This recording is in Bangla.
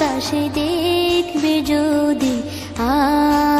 বাতাসে দেখবে যদি আ